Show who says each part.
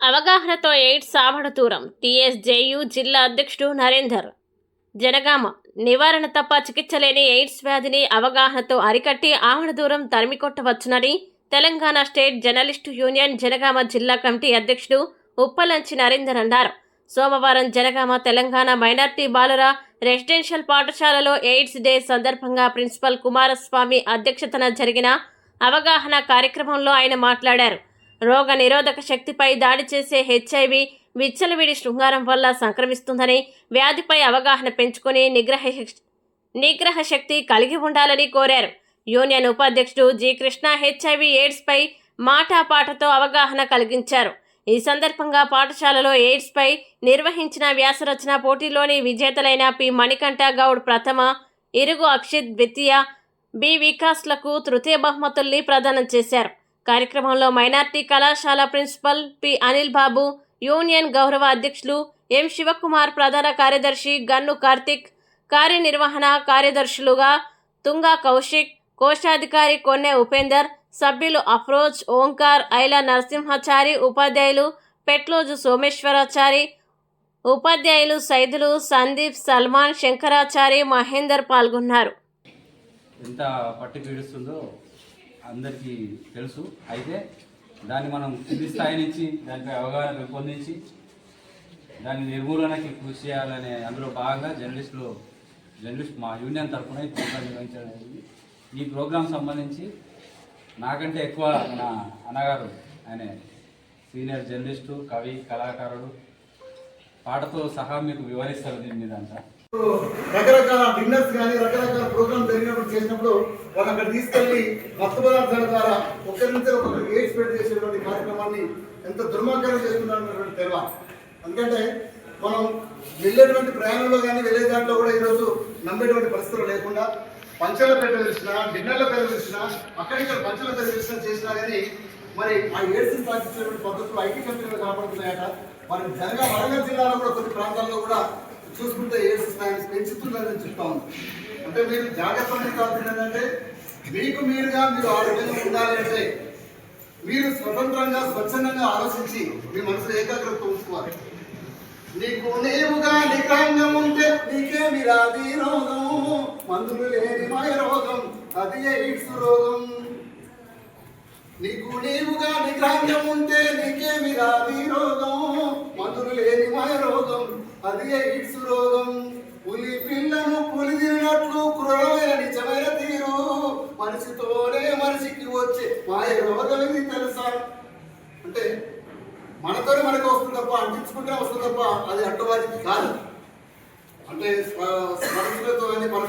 Speaker 1: అవగాహనతో ఎయిడ్స్ ఆమడ దూరం టీఎస్జేయు జిల్లా అధ్యక్షుడు నరేందర్. జనగామ. నివారణ తప్ప చికిత్స లేని ఎయిడ్స్ వ్యాధిని అవగాహనతో అరికట్టి ఆమడ దూరం తరిమికొట్టవచ్చునని Telangana state journalist union Janagama జిల్లా కమిటీ అధ్యక్షుడు ఉప్పలంచి నరేందర్ అన్నారు. సోమవారం జనగామ తెలంగాణ మైనార్టీ బాలుర రెసిడెన్షియల్ పాఠశాలలో ఎయిడ్స్ డే సందర్భంగా ప్రిన్సిపల్ కుమారస్వామి అధ్యక్షతన జరిగిన అవగాహన కార్యక్రమంలో ఆయన మాట్లాడారు. రోగ నిరోధక శక్తిపై దాడి చేసే హెచ్ఐవి విచ్చలవిడి శృంగారం వల్ల సంక్రమిస్తుందని వ్యాధిపై అవగాహన పెంచుకొని నిగ్రహ నిగ్రహ శక్తి కలిగి ఉండాలని కోరారు. యూనియన్ ఉపాధ్యక్షుడు జి. కృష్ణ హెచ్ఐవి ఎయిడ్స్పై మాటాపాటతో అవగాహన కలిగించారు. ఈ సందర్భంగా పాఠశాలలో ఎయిడ్స్పై నిర్వహించిన వ్యాసరచన పోటీలోని విజేతలైన పి. మణికంఠ గౌడ్ ప్రథమ ఇరుగు అక్షిత్ ద్వితీయ బి. వికాస్లకు తృతీయ బహుమతుల్ని ప్రదానం చేశారు. కార్యక్రమంలో మైనార్టీ కళాశాల principal P Anil Babu union గౌరవ అధ్యక్షులు ఎం శివకుమార్ ప్రధాన కార్యదర్శి గన్ను కార్తిక్ కార్యనిర్వహణ కార్యదర్శులుగా తుంగా కౌశిక్ కోశాధికారి కొన్నె ఉపేందర్ సభ్యులు అఫ్రోజ్ ఓంకార్ ఐల నరసింహాచారి ఉపాధ్యాయులు పెట్లోజు సోమేశ్వరాచారి ఉపాధ్యాయులు సైదులు సందీప్ సల్మాన్ శంకరాచారి మహేందర్ పాల్గొన్నారు.
Speaker 2: ఎంత పట్టి పీడిస్తుందో అందరికీ తెలుసు. అయితే దాన్ని మనం కింది స్థాయి నుంచి దానిపై అవగాహన పెంపొందించి దాని నిర్మూలనకి కృషి చేయాలనే అందులో భాగంగా జర్నలిస్టులు జర్నలిస్ట్ మా యూనియన్ తరఫున ఈ ప్రోగ్రాం నిర్వహించడం జరిగింది. ఈ ప్రోగ్రాం సంబంధించి నాకంటే ఎక్కువ మన అన్నగారు ఆయన సీనియర్ జర్నలిస్టు కవి కళాకారుడు పాటతో సహా మీకు వివరిస్తారు దీని మీద అంతా.
Speaker 3: రకరకాల డిన్నర్స్ కానీ రకరకాల చేసినప్పుడు వాళ్ళు అక్కడ తీసుకెళ్ళి మత్తు పదార్థాల ద్వారా ఒకరి నుంచి ఒకరికి ఎయిడ్ స్ప్రెడ్ చేసేటువంటి కార్యక్రమాన్ని ఎంత దుర్మార్గంగా చేస్తున్నారన్నటువంటి తెలవాలి ఎందుకంటే మనం వెళ్ళేటువంటి ప్రయాణంలో కానీ వెళ్ళే దాంట్లో కూడా ఈరోజు నమ్మేటువంటి పరిస్థితులు లేకుండా పంచల పెట్ట తెలిసినా డిన్నర్ల పెట్ట తెలిసిన అక్కడిక్కడ పంచల పెట్ట తెలిసిన చేసినా కానీ మరి ఆ ఏడ్స్ని సాధించినటువంటి పద్ధతులు ఐటీ కంపెనీలు కనపడుతున్నాయట. మరి జనగా వరంగల్ జిల్లాలో కూడా కొన్ని ప్రాంతాల్లో కూడా చూసుకుంటే ఏడ్స్ పెంచుతున్నారని పెంచుతుందని చెప్తా ఉంది అంటే మీరు జాగ్రత్త కావాల్సింది ఏంటంటే మీకు మీరుగా మీరు ఆరోగ్యంగా ఉండాలి అంటే మీరు స్వతంత్రంగా స్వచ్ఛందంగా ఆలోచించి మీ మనసులో ఏకాగ్రత ఉంచుకోవాలి. నీకు నీవుగా నిగ్రహంగా ఉంటే నీకే మీరాది రోగం? మందులు లేని మాయ రోగం అది ఎయిడ్స్ రోగం. నీకు నీవుగా నిగ్రహంగా ఉంటే నీకే మీరాది రోగం? మందులు లేని మాయ రోగం అది ఎయిడ్స్ రోగం. మనిషికి వచ్చే వాయు రోగమేది తెలుసా? అంటే మనతో మనకు వస్తుంది తప్ప అంటించుకుంటే వస్తుంది తప్ప అది అడ్డవారికి కాదు. అంటే స్మరణతో కానీ మన